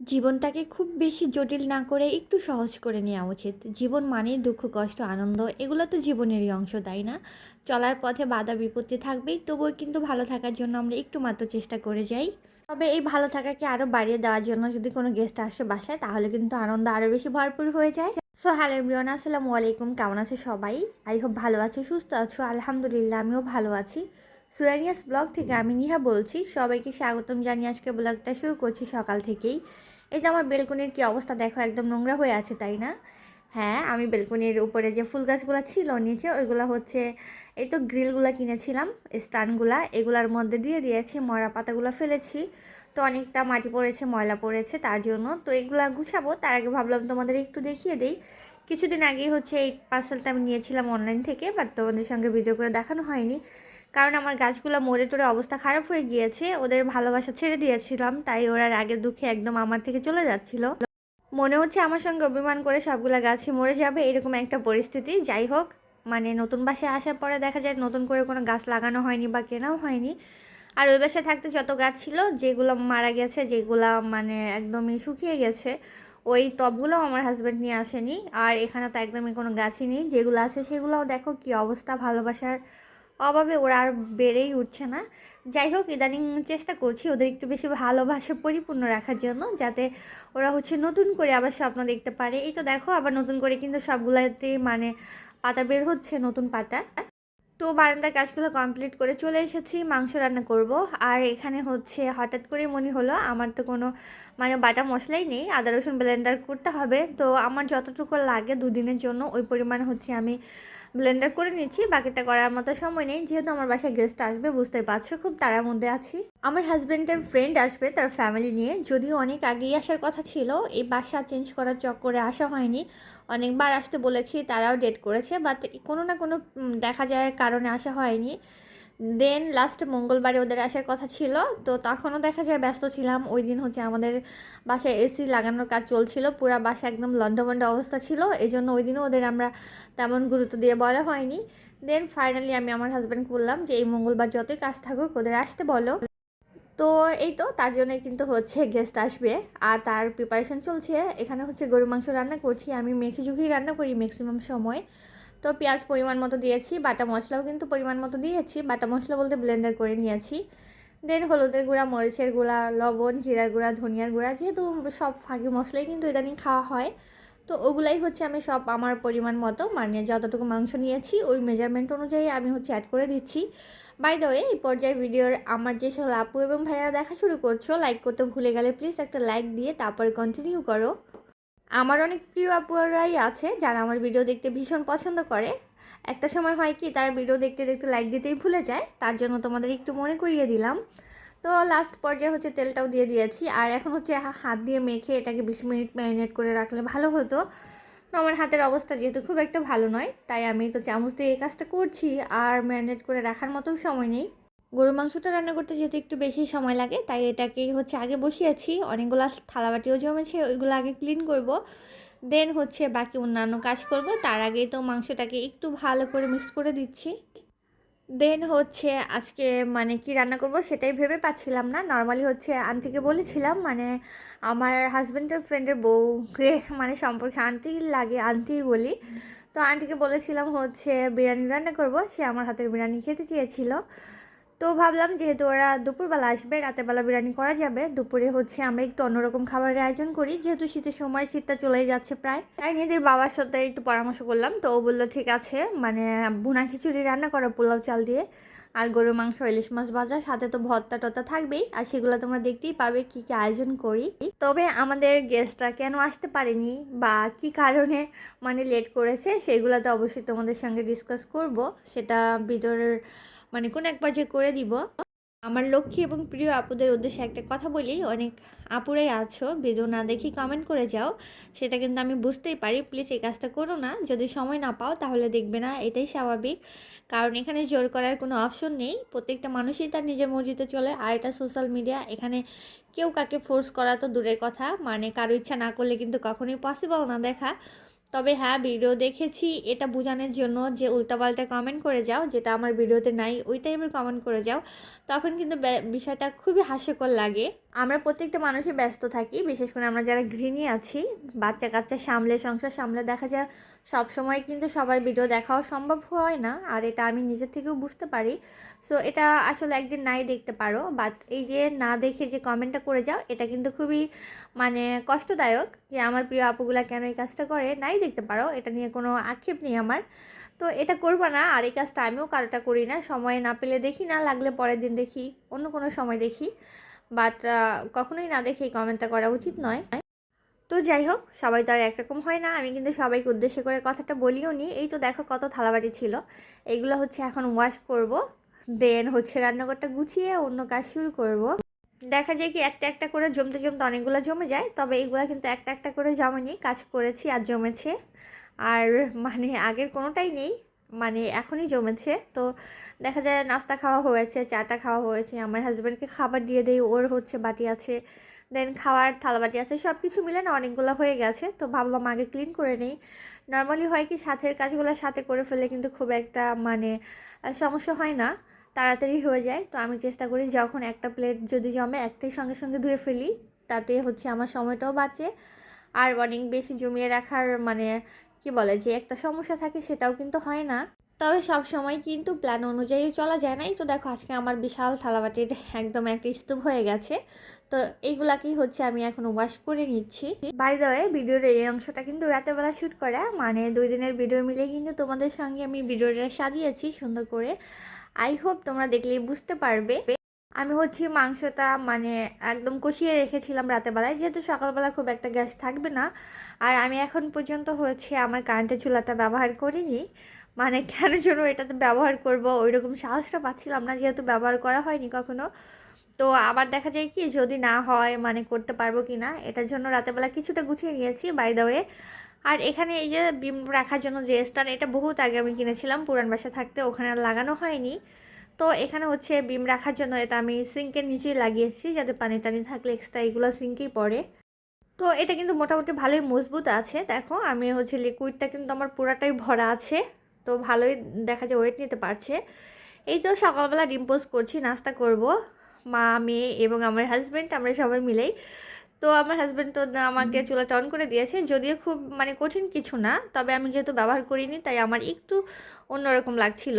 জীবনটাকে খুব বেশি জটিল না করে একটু সহজ করে নেওয়া উচিত। জীবন মানেই দুঃখ, কষ্ট, আনন্দ, এগুলো তো জীবনেরই অংশ, তাই না? চলার পথে বাধা, বিপত্তি থাকবেই তবুও কিন্তু ভালো থাকার জন্য আমরা একটু মাত্র চেষ্টা করে যাই। তবে এই ভালো থাকাকে আরও বাড়িয়ে দেওয়ার জন্য যদি কোনো গেস্ট আসে বাসায়, তাহলে কিন্তু আনন্দ আরও বেশি ভরপুর হয়ে যায়। সো হ্যালো এভরিওয়ান আসসালামু আলাইকুম। কেমন আছে সবাই? আই হোপ ভালো আছো, সুস্থ আছো। আলহামদুলিল্লাহ, আমিও ভালো আছি। সুরানিয়াস ব্লগ থেকে আমি নিহা বলছি। সবাইকে স্বাগতম জানিয়ে আজকে ব্লগটা শুরু করছি সকাল থেকেই। এই যে আমার বেলকনির কি অবস্থা দেখো, একদম নোংরা হয়ে আছে, তাই না? হ্যাঁ আমি বেলকনির উপরে যে ফুল গাছগুলো ছিল, নিচে ওইগুলো হচ্ছে এই তো গ্রিলগুলো কিনেছিলাম, স্টানগুলা। এগুলার মধ্যে দিয়ে দিয়েছি ময়লা পাতাগুলো ফেলেছি। তো অনেকটা মাটি পড়েছে, ময়লা পড়েছে, তার জন্য তো এগুলা গুছাবো। তার আগে ভাবলাম তোমাদের একটু দেখিয়ে দেই। কিছুদিন আগেই হচ্ছে এই পার্সেলটা আমি নিয়েছিলাম অনলাইন থেকে বাট তোমাদের সঙ্গে ভিডিও করে দেখানো হয়নি। কারণ আমার গাছগুলো মরে টরে অবস্থা খারাপ হয়ে গিয়েছে, ওদের ভালোবাসা ছেড়ে দিয়েছিলাম, তাই ওরা রাগের দুঃখে একদম আমার থেকে চলে যাচ্ছিল। মনে হচ্ছে আমার সঙ্গে অভিমান করে সবগুলা গাছই মরে যাবে, এরকম একটা পরিস্থিতি। যাই হোক মানে নতুন বাসায় আসার পরে দেখা যায় নতুন করে কোনো গাছ লাগানো হয়নি বা কেনাও হয়নি। আর ওই বাসায় থাকতে যত গাছ ছিল, যেগুলো মারা গেছে, যেগুলো মানে একদমই শুকিয়ে গেছে, ওই টবগুলো আমার হাজব্যান্ড নিয়ে আসেনি। আর এখানে তো একদমই কোনো গাছই নেই, যেগুলো আছে সেগুলোও দেখো কি অবস্থা, ভালোবাসার অভাবে ওরা আর বেড়েই উঠছে না। যাই হোক, ইদানিং চেষ্টা করছি ওদের একটু বেশি ভালোবাসা পরিপূর্ণ রাখার জন্য, যাতে ওরা হচ্ছে নতুন করে আবার স্বপ্ন দেখতে পারে। এই তো দেখো, আবার নতুন করে কিন্তু সবগুলাতে মানে পাতা বের হচ্ছে, নতুন পাতা। তো বারান্দার কাজগুলো কমপ্লিট করে চলে এসেছি, মাংস রান্না করব। আর এখানে হচ্ছে হঠাৎ করে মনে হলো, আমার তো কোনো মানে বাটা মশলাই নেই, আদা রসুন ব্লেন্ডার করতে হবে। তো আমার যতটুকু লাগে দুদিনের জন্য, ওই পরিমাণ হচ্ছে আমি ব্লেন্ডার করে নিচ্ছি, বাকিটা করার মতো সময় নেই। যেহেতু আমার বাসায় গেস্ট আসবে বুঝতে পারছ, খুব তাড়ার মধ্যে আছি। আমার হাজব্যান্ডের ফ্রেন্ড আসবে তার ফ্যামিলি নিয়ে। যদিও অনেক আগেই আসার কথা ছিল, এই বাসা চেঞ্জ করার চক্করে আসা হয়নি। অনেকবার আসতে বলেছি, তারাও ডেট করেছে বাট কোনো না কোনো দেখা যায় কারণে আসা হয়নি। দেন লাস্ট মঙ্গলবারে ওদের আসার কথা ছিল, তো তখনও দেখা যায় ব্যস্ত ছিলাম। ওই দিন হচ্ছে আমাদের বাসায় এসি লাগানোর কাজ চলছিল, পুরা বাসা একদম লন্ডভন্ড অবস্থা ছিল এই জন্য ওই দিনও ওদের আমরা তেমন গুরুত্ব দিয়ে বলা হয়নি। দেন ফাইনালি আমি আমার হাজব্যান্ড বললাম যে, এই মঙ্গলবার যতই কাজ থাকুক, ওদের আসতে বলো। তো এই তো, তার জন্য কিন্তু হচ্ছে গেস্ট আসবে। আর তার প্রিপারেশন চলছে। এখানে হচ্ছে গরু মাংস রান্না করছি। আমি মেখে ঝুঁকি রান্না করি ম্যাক্সিমাম সময়। তো পেঁয়াজ পরিমাণ মতো দিয়েছি, বাটা মশলাও কিন্তু পরিমাণ মতো দিয়েছি, বাটা মশলা বলতে ব্লেন্ডার করে নিয়েছি। দেন হলুদের গুঁড়া, মরিচের গুঁড়া, লবণ, জিরার গুঁড়া, ধনিয়ার গুঁড়া, যেহেতু সব ফাঁকি মশলাই কিন্তু ইদানিং খাওয়া হয়, তো ওগুলাই হচ্ছে আমি সব আমার পরিমাণ মতো মানে যতটুকু মাংস নিয়েছি, ওই মেজারমেন্ট অনুযায়ী আমি হচ্ছে অ্যাড করে দিচ্ছি। বাই দ্য ওয়ে এই পর্যায়ে ভিডিওর আমার যে যেসব আপু এবং ভাইয়ারা দেখা শুরু করছ লাইক করতে ভুলে গেলে প্লিজ একটা লাইক দিয়ে তারপরে কন্টিনিউ করো। আমার অনেক প্রিয় আপুরাই আছে যারা আমার ভিডিও দেখতে ভীষণ পছন্দ করে। একটা সময় হয় কি, তারা ভিডিও দেখতে দেখতে লাইক দিতেই ভুলে যায়, তার জন্য তোমাদের একটু মনে করিয়ে দিলাম। তো লাস্ট পর্যায়ে হচ্ছে তেলটাও দিয়ে দিয়েছি, আর এখন হচ্ছে হাত দিয়ে মেখে এটাকে বিশ মিনিট ম্যারিনেট করে রাখলে ভালো হতো। তো আমার হাতের অবস্থা যেহেতু খুব একটা ভালো নয়, তাই আমি তো চামচ দিয়ে এই কাজটা করছি, আর ম্যারিনেট করে রাখার মতো সময় নেই। গরুর মাংসটা রান্না করতে যেহেতু একটু বেশি সময় লাগে, তাই এটাকে হচ্ছে আগে বসিয়েছি। অনেকগুলো থালাবাটিও জমেছে, ওইগুলো আগে ক্লিন করব। দেন হচ্ছে বাকি অন্যান্য কাজ করব। তার আগেই তো মাংসটাকে একটু ভালো করে মিক্স করে দিচ্ছি। দেন হচ্ছে আজকে মানে কি রান্না করব সেটাই ভেবে পাচ্ছিলাম না। নর্মালি হচ্ছে আন্টিকে বলেছিলাম মানে আমার হাজব্যান্ডের ফ্রেন্ডের বউকে মানে সম্পর্কে আন্টি লাগে, আন্টি বলি। তো আন্টিকে বলেছিলাম হচ্ছে বিরিয়ানি রান্না করব, সে আমার হাতের বিরিয়ানি খেতে চেয়েছিল। তো ভাবলাম যেহেতু ওরা দুপুরবেলা আসবে রাতের বেলা বিরিয়ানি করা যাবে, দুপুরে হচ্ছে আমরা একটু অন্যরকম খাবারের আয়োজন করি। যেহেতু শীতের সময় শীতটা চলেই যাচ্ছে প্রায়। তাই নিজের বাবার সাথে একটু পরামর্শ করলাম। তো ও বলল, ঠিক আছে মানে ভুনা খিচুড়ি রান্না করো পোলাও, চাল দিয়ে। আর গরুর মাংস, ইলিশ মাছ ভাজা, সাথে তো ভর্তা টত্তা থাকবেই। আর সেগুলো তোমরা দেখতেই পাবে, কি কি আয়োজন করি। তবে আমাদের গেস্টরা কেন আসতে পারেনি বা কি কারণে মানে লেট করেছে, সেগুলো তো অবশ্যই তোমাদের সঙ্গে ডিসকাস করব। সেটা ভিডিওর মানে কোন এক পর্যায়ে করে দিব। আমার লক্ষ্মী এবং প্রিয় আপুদের উদ্দেশ্যে একটা কথা বলি, অনেক আপুরাই আছো, ভিডিও না দেখি কমেন্ট করে যাও, সেটা কিন্তু আমি বুঝতেই পারি প্লিজ এই কাজটা করো না, যদি সময় না পাও তাহলে দেখবে না, এটাই স্বাভাবিক, কারণ এখানে জোর করার কোনো অপশন নেই, প্রত্যেকটা মানুষই তার নিজের মর্জিতে চলে, আর এটা সোশ্যাল মিডিয়া এখানে কেউ কাকে ফোর্স করা তো দূরের কথা মানে কারও ইচ্ছা না করলে কিন্তু কখনোই পসিবল না দেখা তবে হ্যাঁ ভিডিও দেখেছি। এটা বোঝানোর জন্য যে উল্টাপাল্টা কমেন্ট করে যাও, যেটা আমার ভিডিওতে নাই, ওই টাইপের কমেন্ট করে যাও। তখন কিন্তু বিষয়টা খুবই হাস্যকর লাগে। আমরা প্রত্যেকটা মানুষই ব্যস্ত থাকি, বিশেষ করে আমরা যারা গৃহিণী আছি বাচ্চা কাচ্চা সামলে, সংসার সামলে দেখা যায় সব সময় কিন্তু সবার ভিডিও দেখাও সম্ভব হয় না, আর এটা আমি নিজের থেকেও বুঝতে পারি। সো এটা আসলে একদিন নাই দেখতে পারো বাট এই যে না দেখে যে কমেন্টটা করে যাও, এটা কিন্তু খুবই মানে কষ্টদায়ক যে আমার প্রিয় আপুগুলা কেন এই কাজটা করে, নাই দেখতে পারো, এটা নিয়ে কোনো আক্ষেপ নেই আমার। তো এটা করব না, আর এই কাজটা আমিও কারোটা করি না, সময় না পেলে দেখি, না লাগলে পরের দিন দেখি, অন্য কোনো সময় দেখি। বাট কখনোই না দেখে এই কমেন্টটা করা উচিত নয়। তো যাই হোক, সবাই তো আর একরকম হয় না। আমি কিন্তু সবাইকে উদ্দেশ্য করে কথাটা বলিও নি। এই তো দেখো কত থালাবাটি ছিল। এইগুলো হচ্ছে এখন ওয়াশ করব। দেন হচ্ছে রান্নাঘরটা গুছিয়ে অন্য কাজ শুরু করব। দেখা যায় কি একটা একটা করে জমতে জমতে অনেকগুলো জমে যায়, তবে এইগুলো কিন্তু একটা একটা করে জমেনি কাজ করেছি আর জমেছে। আর মানে আগের কোনোটাই নেই। মানে এখনই জমেছে। তো দেখা যায় নাস্তা খাওয়া হয়েছে, চাটা খাওয়া হয়েছে, আমার হাজব্যান্ডকে খাবার দিয়ে দেই, ওর হচ্ছে বাটি আছে দেন খাওয়ার থালাবাটি আছে সব কিছু মিলে না অনেকগুলো হয়ে গেছে। তো ভাবলাম আগে ক্লিন করে নেই। নর্মালি হয় কি সাথের কাজগুলো সাথে করে ফেলে কিন্তু খুব একটা মানে সমস্যা হয় না, তাড়াতাড়ি হয়ে যায়। তো আমি চেষ্টা করি যখন একটা প্লেট যদি জমে একটাই সঙ্গে সঙ্গে ধুয়ে ফেলি, তাতে হচ্ছে আমার সময়টাও বাঁচে। আর অনেক বেশি জমিয়ে রাখার মানে কি বলে, যে একটা সমস্যা থাকে সেটাও কিন্তু হয় না। তবে সব সময় কিন্তু প্ল্যান অনুযায়ী চলা যায় নাই। তো দেখো, আজকে আমার বিশাল থালাবাটির একদম একটা স্তূপ হয়ে গেছে। তো এইগুলাকেই হচ্ছে আমি এখন ওয়াশ করে নিচ্ছি। বাই ওয়ে ভিডিওর এই অংশটা কিন্তু রাতের বেলা শ্যুট করা। মানে দুই দিনের ভিডিও মিলে কিন্তু তোমাদের সঙ্গে আমি ভিডিওটা সাজিয়েছি সুন্দর করে। আই হোপ তোমরা দেখলেই বুঝতে পারবে। আমি হচ্ছে মাংসটা মানে একদম কষিয়ে রেখেছিলাম রাতের বেলায়। যেহেতু সকালবেলা খুব একটা গ্যাস থাকবে না, আর আমি এখন পর্যন্ত হচ্ছে আমার কারেন্টের চুলাটা ব্যবহার করিনি। মানে কেন জন্য এটাতে ব্যবহার করব ওই রকম সাহসটা পাচ্ছিলাম না, যেহেতু ব্যবহার করা হয়নি কখনো। তো আবার দেখা যায় কি, যদি না হয় মানে করতে পারব কি না, এটার জন্য রাতেরবেলা কিছুটা গুছিয়ে নিয়েছি বাই ওয়ে আর এখানে এই যে বিম রাখার জন্য যে স্ট্যান্ড এটা বহুত আগে আমি কিনেছিলাম, পুরান বাসা থাকতে, ওখানে আর লাগানো হয়নি। তো এখানে হচ্ছে বিম রাখার জন্য এটা আমি সিঙ্কের নিচেই লাগিয়েছি যাতে পানি টানি থাকলে এক্সট্রা এগুলো সিঙ্কেই পড়ে। তো এটা কিন্তু মোটামুটি ভালোই মজবুত আছে। দেখো, আমি হচ্ছে লিকুইডটা কিন্তু আমার পুরাটাই ভরা আছে, তো ভালোই দেখা যায় ওয়েট নিতে পারছে। এই তো সকালবেলা ডিম পোস্ট করছি, নাস্তা করব। মা মেয়ে এবং আমার হাজব্যান্ড আমরা সবাই মিলেই। তো আমার হাজব্যান্ড তো আমাকে চুলাটা অন করে দিয়েছে, যদিও খুব মানে কঠিন কিছু না, তবে আমি যেহেতু ব্যবহার করিনি, তাই আমার একটু অন্যরকম লাগছিল।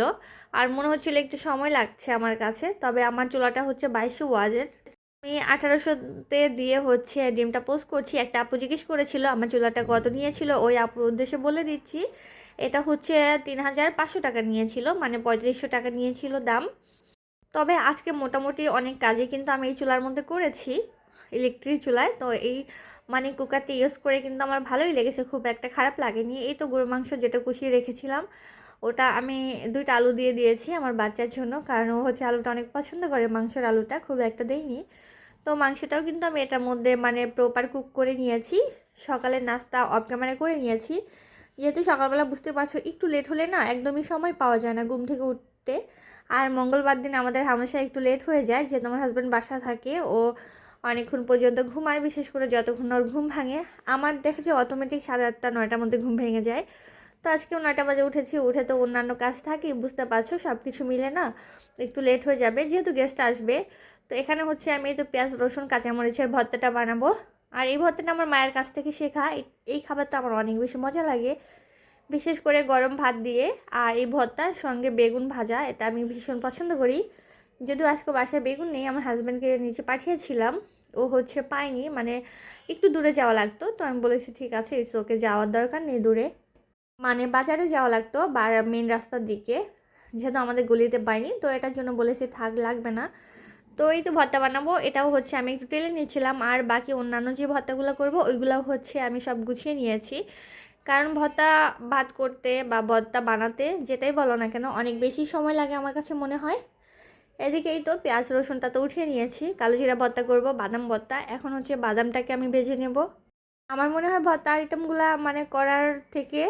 আর মনে হচ্ছিল একটু সময় লাগছে আমার কাছে, তবে আমার চুলাটা হচ্ছে বাইশশো ওয়াজের আমি আঠারোশোতে দিয়ে হচ্ছে ডিমটা পোস্ট করছি, একটা আপু জিজ্ঞেস করেছিল আমার চুলাটা কত নিয়েছিল, ওই আপুর উদ্দেশ্যে বলে দিচ্ছি, এটা হচ্ছে তিন হাজার পাঁচশো টাকা নিয়েছিল মানে পঁয়ত্রিশশো টাকা নিয়েছিল দাম। তবে আজকে মোটামুটি অনেক কাজে কিন্তু আমি এই চুলার মধ্যে করেছি, ইলেকট্রিক চুলায়, তো এই মানে কুকারটা ইউজ করে কিন্তু আমার ভালোই লেগেছে, খুব একটা খারাপ লাগেনি। এই তো গরু মাংস যেটা কষিয়ে রেখেছিলাম ওটা আমি দুইটা আলু দিয়ে দিয়েছি আমার বাচ্চার জন্য, কারণ ও হচ্ছে আলুটা অনেক পছন্দ করে, মাংসের আলুটা খুব একটা দেইনি তো মাংসটাও কিন্তু আমি এটার মধ্যে মানে প্রপার কুক করে নিয়েছি, সকালের নাস্তা অফ ক্যামেরা করে নিয়েছি। যেহেতু সকালবেলা বুঝতে পারছ, একটু লেট হলে না একদমই সময় পাওয়া যায় না ঘুম থেকে উঠতে। আর মঙ্গলবার দিন আমাদের হামেশা একটু লেট হয়ে যায়, যেহেতু আমার হাজব্যান্ড বাসা থাকে, ও অনেকক্ষণ পর্যন্ত ঘুমায়, বিশেষ করে যতক্ষণ ওর ঘুম ভাঙে। আমার দেখেছি অটোমেটিক সাড়ে আটটা, নয়টার মধ্যে ঘুম ভেঙে যায়। তো আজকেও নয়টা বাজে উঠেছি, উঠে তো অন্যান্য কাজ থাকে বুঝতে পারছ সব কিছু মিলে না একটু লেট হয়ে যাবে, যেহেতু গেস্ট আসবে। তো এখানে হচ্ছে আমি এই তো পেঁয়াজ, রসুন, কাঁচামরিচের ভর্তাটা বানাবো। আর এই ভর্তাটা আমার মায়ের কাছ থেকে শেখা, এই- খাবারটা আমার অনেক বেশি মজা লাগে। বিশেষ করে গরম ভাত দিয়ে আর এই ভর্তার সঙ্গে বেগুন ভাজা, এটা আমি ভীষণ পছন্দ করি। যদিও আজকে বাসায় বেগুন নেই, আমার হাজব্যান্ডকে নিচে পাঠিয়েছিলাম, ও হচ্ছে পায়নি মানে একটু দূরে যাওয়া লাগতো, তো আমি বলেছি ঠিক আছে ইটস ওকে যাওয়ার দরকার নেই দূরে। মানে বাজারে যাওয়া লাগতো বা মেন রাস্তার দিকে। যেহেতু আমাদের গলিতে পাইনি, তো এটার জন্য বলেছি থাক, লাগবে না। তো এই তো ভর্তা বানাবো, এটাও হচ্ছে আমি একটু টেলে নিয়েছিলাম। আর বাকি অন্যান্য যে ভর্তাগুলো করব ওইগুলো হচ্ছে আমি সব গুছিয়ে নিয়েছি। কারণ ভর্তা ভাত করতে বা ভর্তা বানাতে যেটাই বলো না কেন, অনেক বেশি সময় লাগে আমার কাছে মনে হয়। এদিকে এই তো পেঁয়াজ রসুনটা তো উঠিয়ে নিয়েছি, কালো জিরা ভর্তা করব, বাদাম ভর্তা। এখন হচ্ছে বাদামটাকে আমি ভেজে নেব। আমার মনে হয় ভর্তা আইটেমগুলো মানে করার থেকে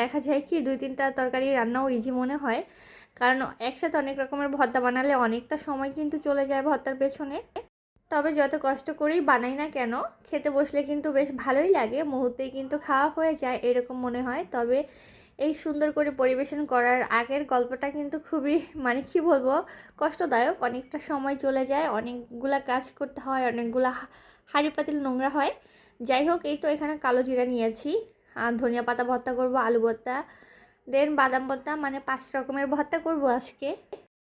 দেখা যায় কি দুই তিনটা তরকারি রান্নাও ইজি মনে হয়। কারণ একসাথে অনেক রকমের ভর্তা বানালে অনেকটা সময় কিন্তু চলে যায় ভর্তার পেছনে। তবে যত কষ্ট করেই বানাই না কেন, খেতে বসলে কিন্তু বেশ ভালোই লাগে, মুহূর্তেই কিন্তু খাওয়া হয়ে যায় এরকম মনে হয়। তবে এই সুন্দর করে পরিবেশন করার আগের গল্পটা কিন্তু খুবই মানে কি বলব, কষ্টদায়ক। অনেকটা সময় চলে যায়, অনেকগুলা কাজ করতে হয়, অনেকগুলা হাঁড়ি পাতিল নোংরা হয়। যাই হোক, এই তো এখানে কালো জিরা নিয়েছি। ধনিয়া পাতা ভর্তা করব, আলু ভর্তা। দেন বাদাম ভর্তা মানে পাঁচ রকমের ভর্তা করব আজকে।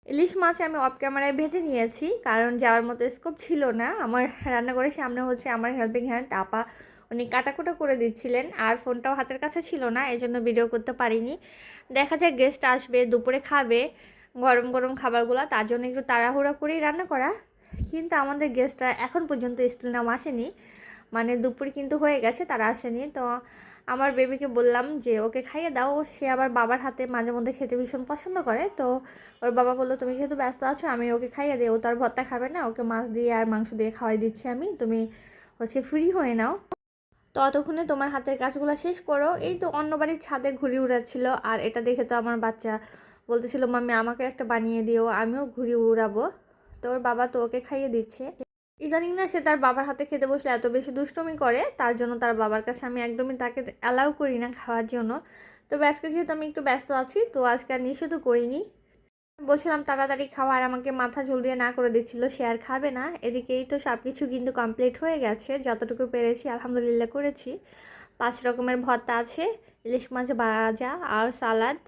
ইলিশ মাছ আমি অফ ক্যামেরায় ভেজে নিয়েছি, কারণ যাওয়ার মতো স্কোপ ছিল না। আমার রান্নাঘরের সামনে হচ্ছে আমার হেল্পিং হ্যান্ড আপা উনি কাটাকুটা করে দিচ্ছিলেন, আর ফোনটাও হাতের কাছে ছিল না এই জন্য ভিডিও করতে পারিনি। দেখা যায় গেস্ট আসবে, দুপুরে খাবে, গরম গরম খাবারগুলো, তার জন্য একটু তাড়াহুড়া করেই রান্না করা। কিন্তু আমাদের গেস্টরা এখন পর্যন্ত স্টিল নাম আসেনি। মানে দুপুর কিন্তু হয়ে গেছে, তারা আসেনি। তো আমার বেবিকে বললাম যে, ওকে খাইয়ে দাও। সে আবার বাবার হাতে মাঝে মধ্যে খেতে ভীষণ পছন্দ করে। তো ওর বাবা বলল, তুমি যেহেতু ব্যস্ত আছো, আমি ওকে খাইয়ে দিই। ও তো আর ভর্তা খাবে না। ওকে মাছ দিয়ে আর মাংস দিয়ে খাওয়াই দিচ্ছি আমি। তুমি হচ্ছে ফ্রি হয়ে নাও। ততক্ষণে তোমার হাতের কাজগুলো শেষ করো। এই তো অন্য বাড়ির ছাদে ঘুরি উড়াচ্ছিল। আর এটা দেখে তো আমার বাচ্চা বলতেছিল, মাম্মি, আমাকে একটা বানিয়ে দিও। আমিও ঘুরি উড়াবো। তো ওর বাবা তো ওকে খাইয়ে দিচ্ছে। ইদানিং না সে তার বাবার হাতে খেতে বসলে এত বেশি দুষ্টমি করে, তার জন্য তার বাবার কাছে আমি একদমই তাকে অ্যালাউ করি না খাওয়ার জন্য। তো আজকে যেহেতু আমি একটু ব্যস্ত আছি, তো আজকে আর নিষেধও করিনি। বলছিলাম তাড়াতাড়ি খাওয়া আর আমাকে মাথা ঝুল দিয়ে না করে দিচ্ছিল, সে আর খাবে না। এদিকেই তো সব কিছু কিন্তু কমপ্লিট হয়ে গেছে, যতটুকু পেরেছি আলহামদুলিল্লাহ করেছি। পাঁচ রকমের ভর্তা আছে, ইলিশ মাছ ভাজা, আর সালাদ,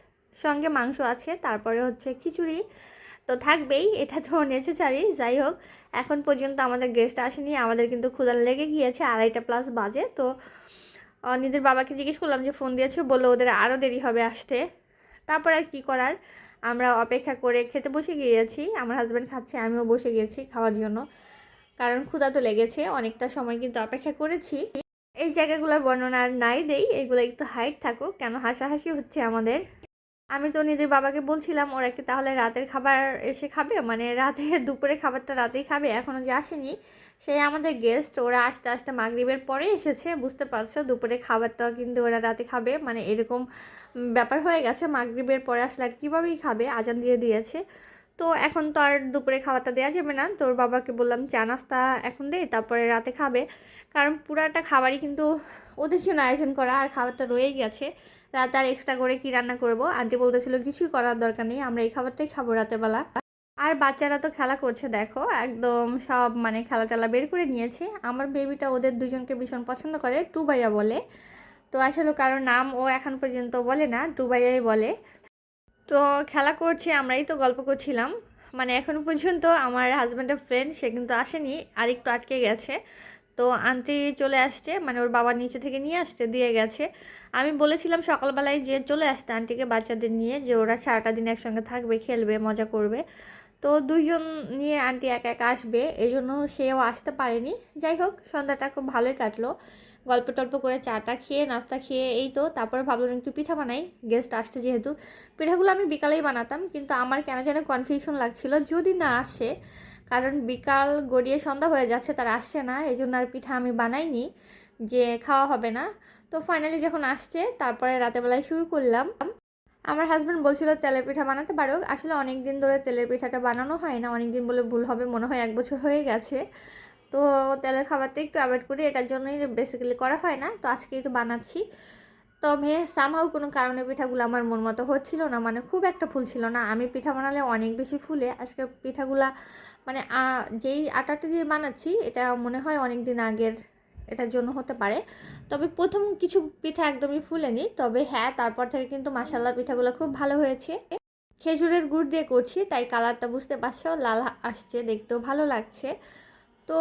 সঙ্গে মাংস আছে, তারপরে হচ্ছে খিচুড়ি। তো থাকবেই, এটা তো নেসেসারি যাই হোক। এখন পর্যন্ত আমাদের গেস্ট আসেনি, আমাদের কিন্তু ক্ষুধা লেগে গিয়েছে আড়াইটা প্লাস বাজে। তো নিজের বাবাকে জিজ্ঞেস করলাম যে, ফোন দিয়েছ? বলল, ওদের আরও দেরি হবে আসতে। তারপর আর কী করার? আমরা অপেক্ষা করে খেতে বসে গিয়েছি, আমার হাজব্যান্ড খাচ্ছে, আমিও বসে গেছি খাওয়ার জন্য। কারণ ক্ষুধা তো লেগেছে, অনেকটা সময় কিন্তু অপেক্ষা করেছি। এই জায়গাগুলোর বর্ণনা আর নাই দেই, এগুলো একটু হাইট থাকুক, কেন হাসাহাসি হচ্ছে আমাদের। আমি তো নিজের বাবাকে বলছিলাম, ওরা কি তাহলে রাতের খাবার এসে খাবে? মানে রাতে, দুপুরে খাবারটা রাতেই খাবে এখনও যে আসেনি। সেই আমাদের গেস্ট ওরা আস্তে আস্তে মাগরীবের পরে এসেছে, বুঝতে পারছ? দুপুরে খাবারটাও কিন্তু ওরা রাতে খাবে। মানে এরকম ব্যাপার হয়ে গেছে, মাগরীবের পরে আসলে আর কীভাবেই খাবে, আজান দিয়ে দিয়েছে। তো এখন তো আর দুপুরে খাবারটা দেওয়া যাবে না। তোর বাবাকে বললাম, চা, নাস্তা এখন দে, তারপরে রাতে খাবে। কারণ পুরাটা খাবারই কিন্তু ওদের জন্য আয়োজন করা, আর খাবারটা রয়েই গেছে। রাতে আর এক্সট্রা করে কি রান্না করব? আন্টি বলতেছিল, কিছুই করার দরকার নেই, আমরা এই খাবারটাই খাব রাতেবেলা আর বাচ্চারা তো খেলা করছে, দেখো, একদম সব মানে খেলা টেলা বের করে নিয়েছে। আমার বেবিটা ওদের দুজনকে ভীষণ পছন্দ করে, টুবাইয়া বলে। তো আসলে কারোর নাম ও এখন পর্যন্ত বলে না, টুবাইয়াই বলে। তো খেলা করছি, আমরাই তো গল্প করছিলাম। মানে এখনও পর্যন্ত আমার হাজব্যান্ডের ফ্রেন্ড সে কিন্তু আসেনি, আর একটু আটকে গেছে। তো আন্টি চলে আসছে মানে ওর বাবা নিচে থেকে নিয়ে আসতে দিয়ে গেছে। আমি বলেছিলাম সকালবেলায় যে চলে আসতে আন্টিকে বাচ্চাদের নিয়ে, যে ওরা সারাটা দিন একসঙ্গে থাকবে, খেলবে, মজা করবে। তো দুইজন নিয়ে আন্টি একা একা আসবে এই জন্য সেও আসতে পারেনি। যাই হোক, সন্ধ্যাটা খুব ভালোই কাটলো। গল্প টল্প করে চাটা খেয়ে, নাস্তা খেয়ে এই তো, তারপরে ভাবলাম একটু পিঠা বানাই গেস্ট আসছে যেহেতু। পিঠাগুলো আমি বিকালেই বানাতাম, কিন্তু আমার কেন যেন কনফিউশন লাগছিল, যদি না আসে, কারণ বিকাল গড়িয়ে সন্ধ্যা হয়ে যাচ্ছে, তারা আসছে না, এই জন্য আর পিঠা আমি বানাইনি, যে খাওয়া হবে না। তো ফাইনালি যখন আসছে, তারপরে রাতেবেলায় শুরু করলাম। আমার হাজব্যান্ড বলছিল, তেলের পিঠা বানাতে পারো। আসলে অনেক দিন ধরে তেলের পিঠাটা বানানো হয় না অনেক দিন বলে ভুল হবে, মনে হয় এক বছর হয়ে গেছে। তো তেলের খাবারটা একটু অ্যাভয়েড করি, এটার জন্যই বেসিক্যালি করা হয় না। তো আজকেই তো বানাচ্ছি। তবে সামহাও কোনো কারণে পিঠাগুলো আমার মন মতো হচ্ছিল না মানে খুব একটা ফুল ছিল না। আমি পিঠা বানালে অনেক বেশি ফুলে। আজকে পিঠাগুলা মানে যেই আটাটা দিয়ে বানাচ্ছি, এটা মনে হয় অনেক দিন আগের, এটার জন্য হতে পারে। তবে প্রথম কিছু পিঠা একদমই ফুলেনি। তবে হ্যাঁ তারপর থেকে কিন্তু মাসাল্লা পিঠাগুলো খুব ভালো হয়েছে। খেজুরের গুড় দিয়ে করছি, তাই কালারটা বুঝতে পারছ? লাল আসছে, দেখতেও ভালো লাগছে। তো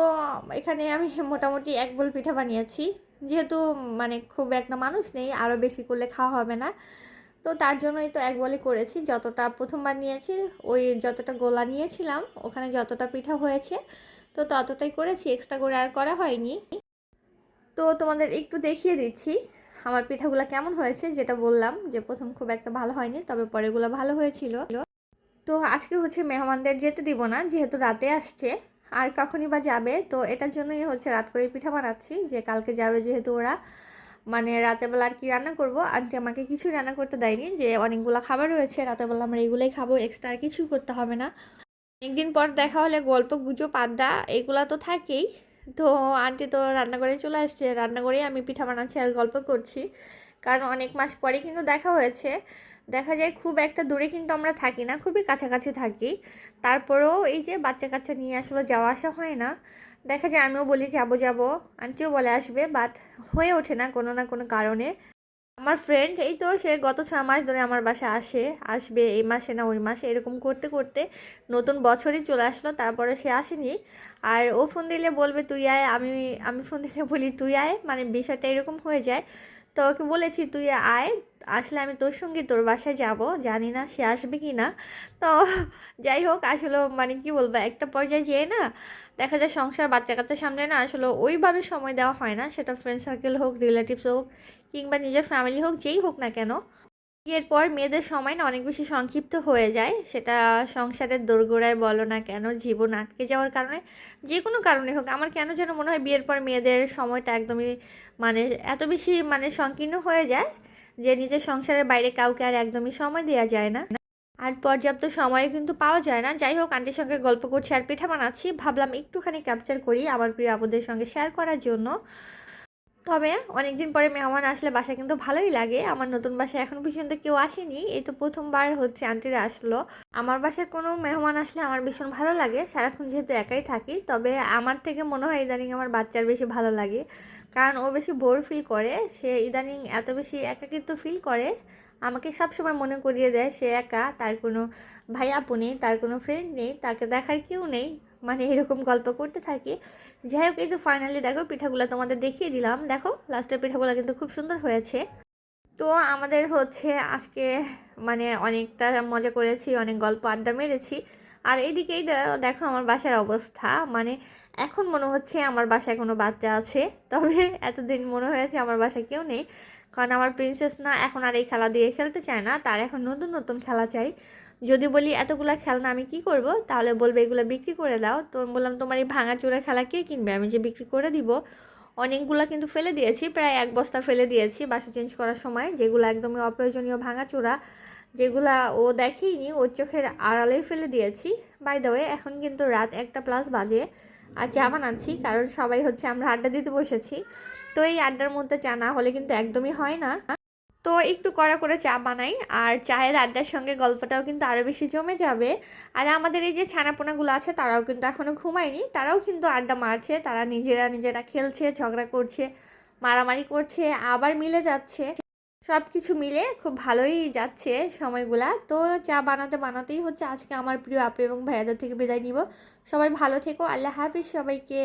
এখানে আমি মোটামুটি এক বোল পিঠা বানিয়েছি। যেহেতু মানে খুব একটা মানুষ নেই আরও বেশি করলে খাওয়া হবে না। তো তার জন্যই তো এক বলে করেছি। যতটা প্রথমবার নিয়েছি ওই যতটা গোলা নিয়েছিলাম, ওখানে যতটা পিঠা হয়েছে, তো ততটাই করেছি। এক্সট্রা করে আর করা হয়নি। তো তোমাদের একটু দেখিয়ে দিচ্ছি, আমার পিঠাগুলো কেমন হয়েছে, যেটা বললাম যে প্রথম খুব একটা ভালো হয়নি, তবে পরেগুলো ভালো হয়েছিল। তো আজকে হচ্ছে মেহমানদের যেতে দিব না, যেহেতু রাতে আসছে। আর কখনই বা যাবে। তো এটার জন্যই হচ্ছে রাত করে পিঠা বানাচ্ছি, যে কালকে যাবে যেহেতু ওরা। মানে রাতেরবেলা আর কি রান্না করব। আন্টি আমাকে কিছু রান্না করতে দেয়নি, যে অনেকগুলো খাবার রয়েছে রাতেরবেলা আমরা এগুলোই খাব এক্সট্রা আর কিছু করতে হবে না। অনেকদিন পর দেখা হলে গল্প, গুজব, আড্ডা, এগুলো তো থাকেই। তো আন্টি তো রান্নাঘরে চলে আসছে রান্নাঘরেই আমি পিঠা বানাচ্ছি আর গল্প করছি। কারণ অনেক মাস পরে কিন্তু দেখা হয়েছে। দেখা যায় খুব একটা দূরে কিন্তু আমরা থাকি না, খুবই কাছাকাছি থাকি। তারপরেও এই যে বাচ্চা কাচ্চা নিয়ে আসলে যাওয়া আসা হয় না। দেখা যায় আমিও বলি যাব যাব। আন্টিও বলে আসবে বাট হয়ে ওঠে না কোনো না কোনো কারণে। আমার ফ্রেন্ড এই তো সে গত ছ মাস ধরে আমার বাসা আসে, আসবে এই মাসে না ওই মাসে, এরকম করতে করতে নতুন বছরই চলে আসলো, তারপরে সে আসেনি। আর ও ফোন দিলে বলবে, তুই আয়। আমি আমি ফোন দিলে বলি, তুই আয়? মানে বিষয়টা এরকম হয়ে যায়। তো ওকে বলেছি তুই আয়, আসলে আমি তোর সঙ্গে তোর বাসায় যাব, জানি না সে আসবে কি না। তো যাই হোক, আসলে মানে কি বলব, একটা পর্যায়ে যেয়ে না দেখা যায় সংসার বাচ্চা কাচ্চার সামনে না, আসলে ওইভাবে সময় দেওয়া হয় না। সেটা ফ্রেন্ড সার্কেল হোক রিলেটিভস হোক, কিংবা নিজের ফ্যামিলি হোক, যেই হোক না কেন। বিয়ের পর মেয়েদের সময় না অনেক বেশি সংক্ষিপ্ত হয়ে যায়। সেটা সংসারের দোরগোড়ায় বলো না কেন, জীবন আটকে যাওয়ার কারণে, যে কোনো কারণে হোক। আমার কেন যেন মনে হয় বিয়ের পর মেয়েদের সময়টা একদমই মানে এত বেশি মানে সংকীর্ণ হয়ে যায় যে নিজের সংসারের বাইরে কাউকে আর একদমই সময় দেওয়া যায় না। আর পর্যাপ্ত সময় কিন্তু পাওয়া যায় না। যাই হোক, আন্টির সঙ্গে গল্প করছি আর পিঠা বানাচ্ছি। ভাবলাম একটুখানি ক্যাপচার করি আমার প্রিয় আপুদের সঙ্গে শেয়ার করার জন্য। তবে অনেকদিন পরে মেহমান আসলে বাসা কিন্তু ভালোই লাগে। আমার নতুন বাসায় এখন পর্যন্ত কেউ আসেনি। এই তো প্রথমবার হচ্ছে আন্টিরা আসলো। আমার বাসায় কোনো মেহমান আসলে আমার ভীষণ ভালো লাগে। সারাক্ষণ যেহেতু একাই থাকি, তবে আমার থেকে মনে হয় ইদানিং আমার বাচ্চার বেশি ভালো লাগে। কারণ ও বেশি বোর ফিল করে। সে ইদানিং এত বেশি একাকিত্ব ফিল করে। আমাকে সবসময় মনে করিয়ে দেয় সে একা। তার কোনো ভাই আপু নেই, তার কোনো ফ্রেন্ড নেই, তাকে দেখার কেউ নেই। মানে এরকম গল্প করতে থাকি। যাই হোক, এই তো ফাইনালি দেখো পিঠাগুলো তোমাদের দেখিয়ে দিলাম। দেখো লাস্টের পিঠাগুলো কিন্তু খুব সুন্দর হয়েছে। তো আমাদের হচ্ছে আজকে মানে অনেকটা মজা করেছি, অনেক গল্প আড্ডা মেরেছি। আর এইদিকেই দেখো আমার বাসার অবস্থা। মানে এখন মনে হচ্ছে আমার বাসায় কোনো বাচ্চা আছে। তবে এতদিন মনে হয়েছে আমার বাসায় কেউ নেই। কারণ আমার প্রিন্সেস না এখন আর এই খেলা দিয়ে খেলতে চায় না। তার এখন নতুন নতুন খেলা চাই। যদি বলি এতগুলা খেলনা আমি কি করব? তাহলে বলবে এগুলো বিক্রি করে দাও। তো আমি বললাম, তোমার এই ভাঙা চোরা খেলা কে কিনবে? আমি যে বিক্রি করে দিব। অনেকগুলো কিন্তু ফেলে দিয়েছি, প্রায় এক বস্তা ফেলে দিয়েছি বাসা চেঞ্জ করার সময়, যেগুলো একদমই অপ্রয়োজনীয় ভাঙা চোরা যেগুলা ও দেখেইনি, ওর চোখের আড়ালেই ফেলে দিয়েছি। বাই দ্য ওয়ে এখন কিন্তু রাত একটা প্লাস বাজে, আর চা বানাচ্ছি, কারণ সবাই হচ্ছে আমরা আড্ডা দিতে বসেছি। তো এই আড্ডার মধ্যে চা না হলে কিন্তু একদমই হয় না। তো একটু কড়া করে চা বানাই। আর চায়ের আড্ডার সঙ্গে গল্পটাও কিন্তু আরও বেশি জমে যাবে। আর আমাদের এই যে ছানাপোনাগুলো আছে, তারাও কিন্তু এখনও ঘুমায়নি। তারাও কিন্তু আড্ডা মারছে, তারা নিজেরা নিজেরা খেলছে, ঝগড়া করছে, মারামারি করছে, আবার মিলে যাচ্ছে। সব কিছু মিলে খুব ভালোই যাচ্ছে সময়গুলা। তো চা বানাতে বানাতেই হচ্ছে আজকে আমার প্রিয় আপু এবং ভাইয়াদের থেকে বিদায় নিব। সবাই ভালো থেকো, আল্লাহ হাফিজ সবাইকে।